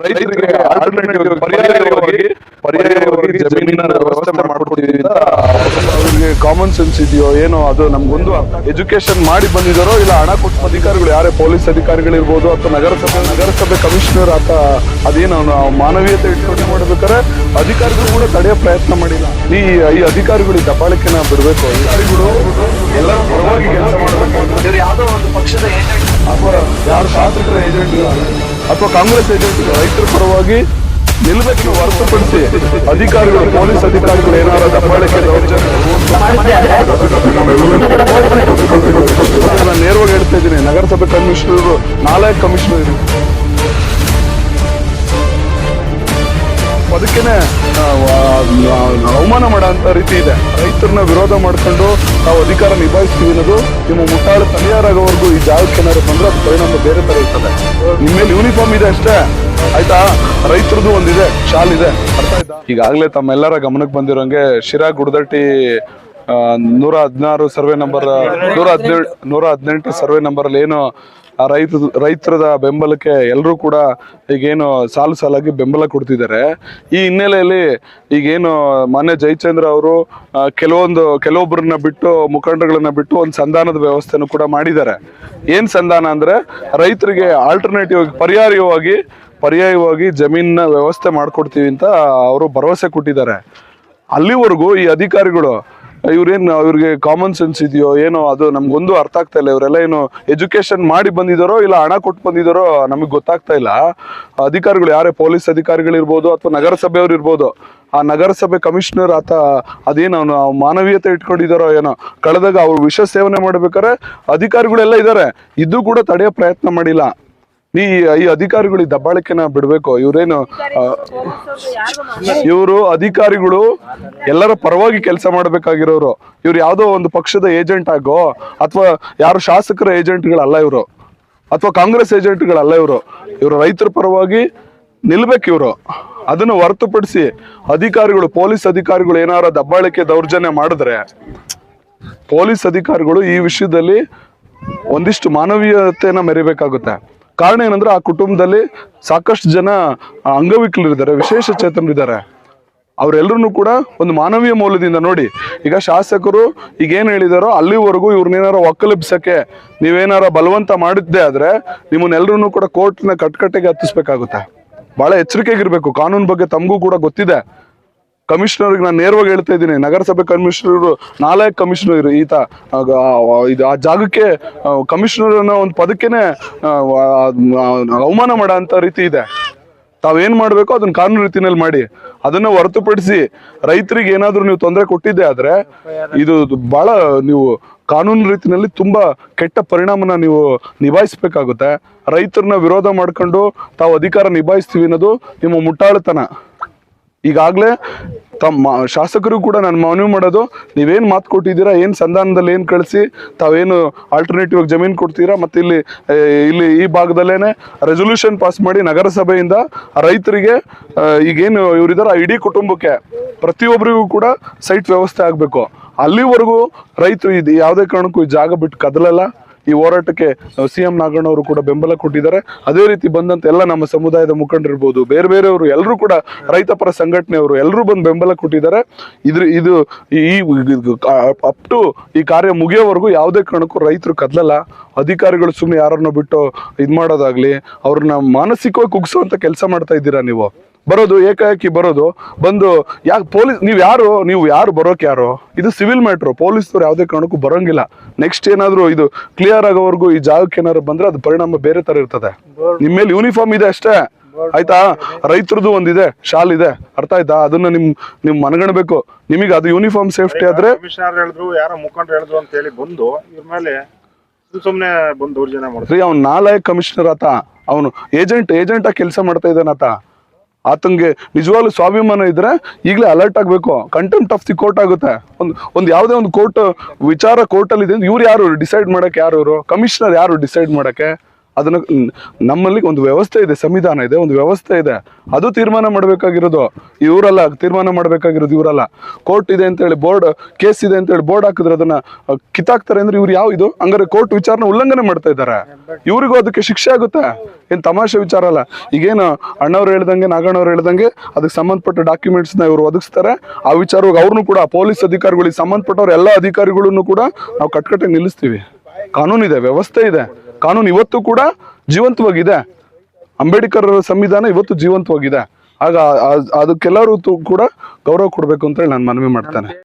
ರೈತರಿಗೆ ಆಲ್ಟರ್ನೇಟಿವ್ ಪರ್ಯಾಯವಾಗಿ ಪರ್ಯಾಯವಾಗಿ ಜಮೀನಿನ ವ್ಯವಸ್ಥೆ ಮಾಡ್ಕೊಡ್ತೀವಿ ಅಂತ ಅವ್ರಿಗೆ ಕಾಮನ್ ಸೆನ್ಸ್ ಇದೆಯೋ ಏನೋ ಅದು ನಮ್ಗೊಂದು ಎಜುಕೇಶನ್ ಮಾಡಿ ಬಂದಿದಾರೋ ಇಲ್ಲ ಹಣ ಕೊಟ್ಟ ಅಧಿಕಾರಿಗಳು ಯಾರೇ ಪೊಲೀಸ್ ಅಧಿಕಾರಿಗಳಿರ್ಬೋದು ಅಥವಾ ನಗರಸಭೆ ನಗರಸಭೆ ಕಮಿಷನರ್ ಆತ ಅದೇನು ಮಾನವೀಯತೆ ಇಟ್ಕೊಂಡು ಮಾಡ್ಬೇಕಾದ್ರೆ ಅಧಿಕಾರಿಗಳು ಕೂಡ ತಡೆಯೋ ಪ್ರಯತ್ನ ಮಾಡಿಲ್ಲ. ಈ ಈ ಅಧಿಕಾರಿಗಳು ಈ ದಬ್ಬಾಳಿಕೆನ ಬಿಡಬೇಕು. ಅಧಿಕಾರಿಗಳು ಎಲ್ಲರ ಪರವಾಗಿ ಕೆಲಸ ಮಾಡಬೇಕು. ಯಾವ್ದೋ ಒಂದು ಪಕ್ಷದ ಏಜೆಂಟ್ ಅಥವಾ ಯಾರು ಶಾಸಕರ ಏಜೆಂಟ್ ಅಥವಾ ಕಾಂಗ್ರೆಸ್ ಏಜೆಂಟ್ ರೈತರ ಪರವಾಗಿ ನಿಲ್ಬೇಕು ಹೊರತುಪಡಿಸಿ ಅಧಿಕಾರಿಗಳು, ಪೊಲೀಸ್ ಅಧಿಕಾರಿಗಳು ಏನಾರ ದಬ್ಬಾಳಿಕೆ ನಾನು ನೇರವಾಗಿ ಹೇಳ್ತಾ ಇದ್ದೀನಿ, ನಗರಸಭೆ ಕಮಿಷನರ್ ನಾಲ್ಕು ಕಮಿಷನರ್ ಅದಕ್ಕೇನೆ ಅವಮಾನ ಮಾಡೋ ಅಂತ ರೀತಿ ಇದೆ. ರೈತರನ್ನ ವಿರೋಧ ಮಾಡ್ಕೊಂಡು ನಾವು ಅಧಿಕಾರ ನಿಭಾಯಿಸ್ತೀವಿ ಅನ್ನೋದು ನಿಮ್ಮ ಮುಟ್ಟಾಳು ತಲೆಯಾರಾಗೋವರೆಗೂ ಈ ಜಾಗಕ್ಕೆ ಏನಾದ್ರು ಬಂದ್ರೆ ಅದು ಪರಿಣಾಮ ಬೇರೆ ತರ ಇರ್ತದೆ. ನಿಮ್ಮ ಮೇಲೆ ಯೂನಿಫಾರ್ಮ್ ಇದೆ ಅಷ್ಟೇ. ಆಯ್ತಾ? ರೈತರದ್ದು ಒಂದಿದೆ, ಶಾಲ್ ಇದೆ. ಅರ್ಥ ಆಯ್ತಾ? ಈಗಾಗಲೇ ತಮ್ಮೆಲ್ಲರ ಗಮನಕ್ಕೆ ಬಂದಿರೋಂಗೆ ಶಿರಾ ಗುಡದಟ್ಟಿ ನೂರ ಹದಿನಾರು ಸರ್ವೆ ನಂಬರ್, ನೂರ ಹದಿನೇಳು, ನೂರ ಹದಿನೆಂಟು ಸರ್ವೆ ನಂಬರ್ ಅಲ್ಲಿ ಏನು ರೈತ, ರೈತರದ ಬೆಂಬಲಕ್ಕೆ ಎಲ್ಲರೂ ಕೂಡ ಈಗೇನು ಸಾಲು ಸಾಲಾಗಿ ಬೆಂಬಲ ಕೊಡ್ತಿದ್ದಾರೆ. ಈ ಹಿನ್ನೆಲೆಯಲ್ಲಿ ಈಗೇನು ಮಾನ್ಯ ಜಯಚಂದ್ರ ಅವರು ಕೆಲವೊಂದು ಕೆಲವೊಬ್ಬರನ್ನ ಬಿಟ್ಟು ಮುಖಂಡಗಳನ್ನ ಬಿಟ್ಟು ಒಂದು ಸಂಧಾನದ ವ್ಯವಸ್ಥೆನೂ ಕೂಡ ಮಾಡಿದ್ದಾರೆ. ಏನು ಸಂಧಾನ ಅಂದ್ರೆ, ರೈತರಿಗೆ ಆಲ್ಟರ್ನೇಟಿವ್ ಪರ್ಯಾಯವಾಗಿ ಪರ್ಯಾಯವಾಗಿ ಜಮೀನಿನ ವ್ಯವಸ್ಥೆ ಮಾಡ್ಕೊಡ್ತೀವಿ ಅಂತ ಅವರು ಭರವಸೆ ಕೊಟ್ಟಿದ್ದಾರೆ. ಅಲ್ಲಿವರೆಗೂ ಈ ಅಧಿಕಾರಿಗಳು ಇವ್ರೇನ್ ಇವ್ರಿಗೆ ಕಾಮನ್ ಸೆನ್ಸ್ ಇದೆಯೋ ಏನೋ ಅದು ನಮ್ಗೊಂದು ಅರ್ಥ ಆಗ್ತಾ ಇಲ್ಲ. ಇವರೆಲ್ಲ ಏನು ಎಜುಕೇಶನ್ ಮಾಡಿ ಬಂದಿದಾರೋ ಇಲ್ಲ ಹಣ ಕೊಟ್ಟು ಬಂದಿದಾರೋ ನಮಗೆ ಗೊತ್ತಾಗ್ತಾ ಇಲ್ಲ. ಅಧಿಕಾರಿಗಳು ಯಾರೇ, ಪೊಲೀಸ್ ಅಧಿಕಾರಿಗಳಿರ್ಬೋದು ಅಥವಾ ನಗರಸಭೆಯವ್ರು ಇರ್ಬೋದು, ಆ ನಗರಸಭೆ ಕಮಿಷನರ್ ಆತ ಅದೇನು ಮಾನವೀಯತೆ ಇಟ್ಕೊಂಡಿದಾರೋ ಏನೋ, ಕಳೆದಾಗ ಅವ್ರು ವಿಷ ಸೇವನೆ ಮಾಡ್ಬೇಕಾದ್ರೆ ಅಧಿಕಾರಿಗಳೆಲ್ಲ ಇದ್ದಾರೆ ಇದು ಕೂಡ ತಡೆಯೋ ಪ್ರಯತ್ನ ಮಾಡಿಲ್ಲ. ಈ ಈ ಅಧಿಕಾರಿಗಳು ಈ ದಬ್ಬಾಳಿಕೆನ ಬಿಡಬೇಕು ಇವ್ರೇನು ಇವರು ಅಧಿಕಾರಿಗಳು ಎಲ್ಲರ ಪರವಾಗಿ ಕೆಲಸ ಮಾಡಬೇಕಾಗಿರೋರು. ಇವ್ರು ಯಾವ್ದೋ ಒಂದು ಪಕ್ಷದ ಏಜೆಂಟ್ ಆಗೋ ಅಥವಾ ಯಾರು ಶಾಸಕರ ಏಜೆಂಟ್ಗಳಲ್ಲ ಇವರು ಅಥವಾ ಕಾಂಗ್ರೆಸ್ ಏಜೆಂಟ್ಗಳಲ್ಲ ಇವರು ಇವರು ರೈತರ ಪರವಾಗಿ ನಿಲ್ಬೇಕು ಇವರು. ಅದನ್ನು ಹೊರತುಪಡಿಸಿ ಅಧಿಕಾರಿಗಳು ಪೊಲೀಸ್ ಅಧಿಕಾರಿಗಳು ಏನಾರ ದಬ್ಬಾಳಿಕೆ ದೌರ್ಜನ್ಯ ಮಾಡಿದ್ರೆ ಪೊಲೀಸ್ ಅಧಿಕಾರಿಗಳು ಈ ವಿಷಯದಲ್ಲಿ ಒಂದಿಷ್ಟು ಮಾನವೀಯತೆಯನ್ನ ಮೆರಿಬೇಕಾಗುತ್ತೆ. ಕಾರಣ ಏನಂದ್ರೆ ಆ ಕುಟುಂಬದಲ್ಲಿ ಸಾಕಷ್ಟು ಜನ ಅಂಗವಿಕಲರಿದ್ದಾರೆ, ವಿಶೇಷ ಚೇತನರಿದ್ದಾರೆ. ಅವರೆಲ್ಲರೂ ಕೂಡ ಒಂದು ಮಾನವೀಯ ಮೌಲ್ಯದಿಂದ ನೋಡಿ. ಈಗ ಶಾಸಕರು ಈಗ ಏನ್ ಹೇಳಿದಾರೋ, ಅಲ್ಲಿವರೆಗೂ ಇವ್ರನ್ನೇನಾರ ಒಕ್ಕಲಿಬ್ಸಕ್ಕೆ ನೀವೇನಾರ ಬಲವಂತ ಮಾಡಿದ್ದೆ ಆದರೆ ನಿಮ್ಮನ್ನೆಲ್ಲರೂ ಕೂಡ ಕೋರ್ಟ್ನ ಕಟ್ಕಟ್ಟೆಗೆ ಹತ್ತಿಸ್ಬೇಕಾಗುತ್ತೆ. ಬಹಳ ಎಚ್ಚರಿಕೆಗಿರ್ಬೇಕು. ಕಾನೂನು ಬಗ್ಗೆ ತಮಗೂ ಕೂಡ ಗೊತ್ತಿದೆ. ಕಮಿಷನರ್ಗೆ ನಾನು ನೇರವಾಗಿ ಹೇಳ್ತಾ ಇದ್ದೀನಿ, ನಗರಸಭೆ ಕಮಿಷನರ್ ನಾಲ್ಕು ಕಮಿಷನರ್ ಈತ ಇದು ಆ ಜಾಗಕ್ಕೆ ಕಮಿಷನರ್ ಅನ್ನೋ ಒಂದು ಪದಕ್ಕೇನೆ ಅವಮಾನ ಮಾಡೋ ಅಂತ ರೀತಿ ಇದೆ. ತಾವೇನ್ ಮಾಡ್ಬೇಕು ಅದನ್ನ ಕಾನೂನು ರೀತಿನಲ್ಲಿ ಮಾಡಿ, ಅದನ್ನ ಹೊರತುಪಡಿಸಿ ರೈತರಿಗೆ ಏನಾದರೂ ನೀವು ತೊಂದರೆ ಕೊಟ್ಟಿದ್ದೆ ಆದ್ರೆ, ಇದು ಬಹಳ ನೀವು ಕಾನೂನು ರೀತಿನಲ್ಲಿ ತುಂಬಾ ಕೆಟ್ಟ ಪರಿಣಾಮನ ನೀವು ನಿಭಾಯಿಸ್ಬೇಕಾಗುತ್ತೆ. ರೈತರನ್ನ ವಿರೋಧ ಮಾಡ್ಕೊಂಡು ತಾವು ಅಧಿಕಾರ ನಿಭಾಯಿಸ್ತೀವಿ ಅನ್ನೋದು ನಿಮ್ಮ ಮುಟ್ಟಾಳುತನ. ಈಗಾಗಲೇ ತಮ್ಮ ಶಾಸಕರು ಕೂಡ ನಾನು ಮನವಿ ಮಾಡೋದು, ನೀವೇನು ಮಾತು ಕೊಟ್ಟಿದ್ದೀರಾ, ಏನು ಸಂಧಾನದಲ್ಲಿ ಏನು ಕಳಿಸಿ, ತಾವೇನು ಆಲ್ಟರ್ನೇಟಿವ್ ಆಗಿ ಜಮೀನು ಕೊಡ್ತೀರಾ, ಮತ್ತು ಇಲ್ಲಿ ಇಲ್ಲಿ ಈ ಭಾಗದಲ್ಲೇ ರೆಸೊಲ್ಯೂಷನ್ ಪಾಸ್ ಮಾಡಿ ನಗರಸಭೆಯಿಂದ ರೈತರಿಗೆ ಈಗೇನು ಇವರಿದ್ದಾರೆ ಆ ಇಡೀ ಕುಟುಂಬಕ್ಕೆ ಪ್ರತಿಯೊಬ್ಬರಿಗೂ ಕೂಡ ಸೈಟ್ ವ್ಯವಸ್ಥೆ ಆಗಬೇಕು. ಅಲ್ಲಿವರೆಗೂ ರೈತರು ಇದು ಯಾವುದೇ ಕಾರಣಕ್ಕೂ ಜಾಗ ಬಿಟ್ಟು ಕದಲಲ್ಲ. ಈ ಹೋರಾಟಕ್ಕೆ ಸಿ ಎಂ ನಾಗಣ್ಣವರು ಕೂಡ ಬೆಂಬಲ ಕೊಟ್ಟಿದ್ದಾರೆ. ಅದೇ ರೀತಿ ಬಂದಂತ ಎಲ್ಲ ನಮ್ಮ ಸಮುದಾಯದ ಮುಖಂಡರಿರ್ಬೋದು, ಬೇರೆ ಬೇರೆಯವರು ಎಲ್ಲರೂ ಕೂಡ ರೈತಪರ ಸಂಘಟನೆಯವರು ಎಲ್ಲರೂ ಬಂದು ಬೆಂಬಲ ಕೊಟ್ಟಿದ್ದಾರೆ. ಇದ್ರ ಇದು ಈ ಅಪ್ ಟು ಈ ಕಾರ್ಯ ಮುಗಿಯೋವರೆಗೂ ಯಾವುದೇ ಕಾರಣಕ್ಕೂ ರೈತರು ಕದಲಲ್ಲ. ಅಧಿಕಾರಿಗಳು ಸುಮ್ಮನೆ ಯಾರನ್ನು ಬಿಟ್ಟು ಇದ್ ಮಾಡೋದಾಗ್ಲಿ, ಅವ್ರನ್ನ ಮಾನಸಿಕವಾಗಿ ಕುಗ್ಸುವಂತ ಕೆಲಸ ಮಾಡ್ತಾ ಇದ್ದೀರಾ ನೀವು? ಬರೋದು ಏಕಾಏಕಿ ಬರೋದು ಬಂದು ಯಾಕೆ ಪೊಲೀಸ್ ನೀವು ಯಾರು? ನೀವು ಯಾರು ಬರೋಕೆ ಯಾರು? ಇದು ಸಿವಿಲ್ ಮ್ಯಾಟ್ರು ಪೊಲೀಸ್ನವ್ರು ಯಾವುದೇ ಕಾರಣಕ್ಕೂ ಬರೋಂಗಿಲ್ಲ. ನೆಕ್ಸ್ಟ್ ಏನಾದ್ರು ಇದು ಕ್ಲಿಯರ್ ಆಗೋವರೆಗೂ ಈ ಜಾಗಕ್ಕೆ ಏನಾದ್ರು ಬಂದ್ರೆ ಅದು ಪರಿಣಾಮ ಬೇರೆ ತರ ಇರ್ತದೆ. ನಿಮ್ಮ ಮೇಲೆ ಯೂನಿಫಾರ್ಮ್ ಇದೆ ಅಷ್ಟೇ. ಆಯ್ತಾ? ರೈತರದ್ದು ಒಂದಿದೆ ಶಾಲ್ ಇದೆ. ಅರ್ಥ ಆಯ್ತಾ? ಅದನ್ನ ನಿಮ್ ನಿಮ್ ಮನಗಣಬೇಕು. ನಿಮಗೆ ಅದು ಯೂನಿಫಾರ್ಮ್ ಸೇಫ್ಟಿ ಆದ್ರೆ ಕಮಿಷನರ್ ಹೇಳಿದ್ರು ಯಾರೋ ಮುಖಂಡರು ಹೇಳಿದ್ರು ಅಂತ ಹೇಳಿ ಬಂದು ಇವ್ರ ಮೇಲೆ ಸುಮ್ನೆ ಬಂದು ಅವ್ನ ನಾಳೆ ಕಮಿಷನರ್ ಆತ. ಅವನು ಏಜೆಂಟ್ ಏಜೆಂಟ್ ಆಗಿ ಕೆಲಸ ಮಾಡ್ತಾ ಇದ್ದಾನಾತ ಆತಂಗೆ ನಿಜವಾಗ್ಲು ಸ್ವಾಭಿಮಾನ ಇದ್ರೆ ಈಗಲೇ ಅಲರ್ಟ್ ಆಗಬೇಕು. ಕಂಟೆಂಟ್ ಆಫ್ ದಿ ಕೋರ್ಟ್ ಆಗುತ್ತೆ. ಒಂದು ಒಂದು ಯಾವುದೇ ಒಂದು ಕೋರ್ಟ್ ವಿಚಾರ ಕೋರ್ಟಲ್ಲಿ ಇದೆ ಇವ್ರು ಯಾರು? ಡಿಸೈಡ್ ಮಾಡೋಕ್ಕೆ ಯಾರು ಇವರು? ಕಮಿಷನರ್ ಯಾರು ಡಿಸೈಡ್ ಮಾಡಕ್ಕೆ? ಅದನ್ನ ನಮ್ಮಲ್ಲಿ ಒಂದು ವ್ಯವಸ್ಥೆ ಇದೆ, ಸಂವಿಧಾನ ಇದೆ, ಒಂದು ವ್ಯವಸ್ಥೆ ಇದೆ. ಅದು ತೀರ್ಮಾನ ಮಾಡಬೇಕಾಗಿರೋದು. ಇವರಲ್ಲ, ತೀರ್ಮಾನ ಮಾಡಬೇಕಾಗಿರೋದು ಇವರಲ್ಲ. ಕೋರ್ಟ್ ಇದೆ ಅಂತ ಹೇಳಿ ಬೋರ್ಡ್, ಕೇಸ್ ಇದೆ ಅಂತ ಹೇಳಿ ಬೋರ್ಡ್ ಹಾಕಿದ್ರೆ ಅದನ್ನ ಕಿತ್ತಾಕ್ತಾರೆ ಅಂದ್ರೆ ಇವ್ರು ಯಾವ ಇದು? ಹಂಗಾರೆ ಕೋರ್ಟ್ ವಿಚಾರನ ಉಲ್ಲಂಘನೆ ಮಾಡ್ತಾ ಇದ್ದಾರೆ. ಇವ್ರಿಗೂ ಅದಕ್ಕೆ ಶಿಕ್ಷೆ ಆಗುತ್ತೆ. ಏನು ತಮಾಷೆ ವಿಚಾರ ಅಲ್ಲ. ಈಗೇನು ಅಣ್ಣವ್ರು ಹೇಳ್ದಂಗೆ, ನಾಗಣ್ಣವ್ರು ಹೇಳ್ದಂಗೆ, ಅದಕ್ಕೆ ಸಂಬಂಧಪಟ್ಟ ಡಾಕ್ಯುಮೆಂಟ್ಸ್ನ ಇವರು ಒದಗಿಸ್ತಾರೆ. ಆ ವಿಚಾರವಾಗಿ ಅವ್ರನ್ನು ಕೂಡ, ಪೊಲೀಸ್ ಅಧಿಕಾರಿಗಳಿಗೆ ಸಂಬಂಧಪಟ್ಟವ್ರ ಎಲ್ಲ ಅಧಿಕಾರಿಗಳನ್ನು ಕೂಡ ನಾವು ಕಟ್ಕಟ್ಟೆ ನಿಲ್ಲಿಸ್ತೀವಿ. ಕಾನೂನಿದೆ, ವ್ಯವಸ್ಥೆ ಇದೆ. ಕಾನೂನು ಇವತ್ತು ಕೂಡ ಜೀವಂತವಾಗಿದೆ. ಅಂಬೇಡ್ಕರ್ ಸಂವಿಧಾನ ಇವತ್ತು ಜೀವಂತವಾಗಿದೆ. ಆಗ ಅದಕ್ಕೆಲ್ಲರೂ ಕೂಡ ಗೌರವ ಕೊಡಬೇಕು ಅಂತ ಹೇಳಿ ನಾನು ಮನವಿ ಮಾಡ್ತೇನೆ.